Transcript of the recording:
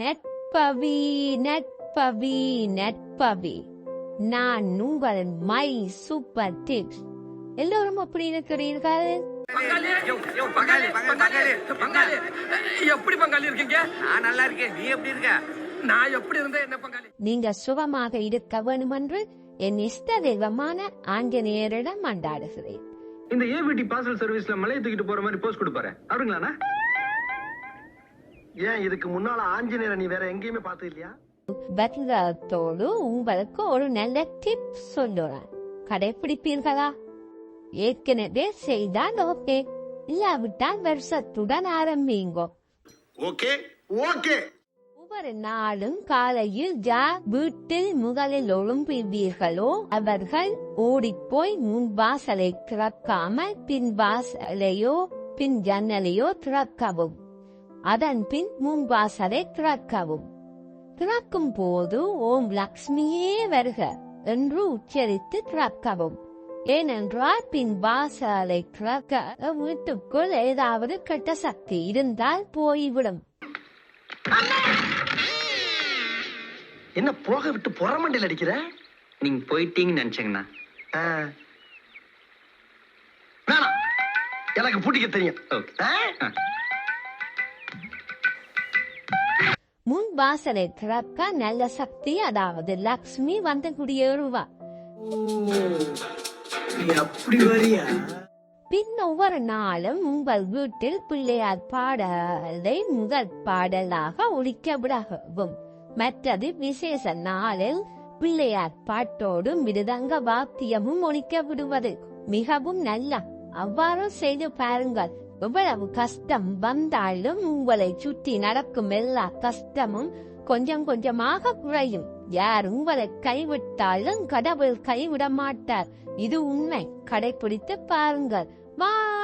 நட்பவி நட்பவி நட்பவி. நான் உங்கள் my super tips. எல்லோரும் அப்படி இருக்கிறீர்கள்? எப்படி பங்காளி இருக்கீங்க? நான் நல்லா இருக்கேன். நீ எப்படி இருக்க? நான் எப்படி இருந்தேன்? என்ன பங்காளி? நீங்க சுகமாக இருக்க வேண்டுமென்று என் இஷ்ட தெய்வமான ஆஞ்சநேயரிடம் மண்டாடுகிறேன் இந்த ஏவிடி பார்சல் சர்வீஸ்ல மலையை தூக்கிட்டு போற மாதிரி போஸ்ட் கொடுப்பாரு. அவருங்களாண்ணா? ஏன் இதுக்கு முன்னால ஆஞ்சநேயரை நீ வேற எங்கேயுமே பார்த்தது இல்லையா பதிலத்தோடு உங்களுக்கு ஒரு நல்ல டிப் சொல்லுறேன். கடைபிடிப்பீர்களா ஏற்கனவே செய்தால் ஓகே. இல்லாவிட்டால் வருஷத்துடன் ஆரம்பிங்கோ. Okay okay. ஒவ்வொரு நாளும் காலையில் யார் வீட்டில் முதலில் ஒழும்புவீர்களோ? அவர்கள் ஓடிப்போய் முன் வாசலை திறக்காமல் பின் வாசலையோ பின் ஜன்னலையோ திறக்கவும். அதன் பின் முன் வாசலை திறக்கவும். திறக்கும் போது ஓம் லக்ஷ்மியே வருக என்று உச்சரித்து திறக்கவும். ஏனென்றால் பின் வாசலை திறக்க வீட்டுக்குள் ஏதாவது கெட்ட சக்தி இருந்தால் போய்விடும். என்ன போக விட்டு புறமண்டையில் அடிக்கிற? நீங்க போயிட்டீங்கன்னு நினைச்சேங்கண்ணா. வேணாம். எனக்கு பூட்டிக்க தெரியும். ஓகே. முன் வாசலை திறக்க நல்ல சக்தி அதாவது லக்ஷ்மி வந்து குடியேறுவா. பின் ஒவ்வொரு நாளும் உங்கள் வீட்டில் பிள்ளையார் பாடலை முதல் பாடலாக ஒழிக்க விடவும் மற்றது விசேஷ நாளில் பிள்ளையார் பாட்டோடு மிருதங்க வாத்தியமும் ஒழிக்க விடுவது மிகவும் நல்ல. அவ்வாறு செய்து பாருங்கள். எவ்வளவு கஷ்டம் வந்தாலும் உங்களை சுற்றி நடக்கும் எல்லா கஷ்டமும் கொஞ்சம் கொஞ்சமாக குறையும். யார் உங்களை கைவிட்டாலும் கடவுள் கைவிட மாட்டார் இது உண்மை. கடைபிடித்து பாருங்கள். வா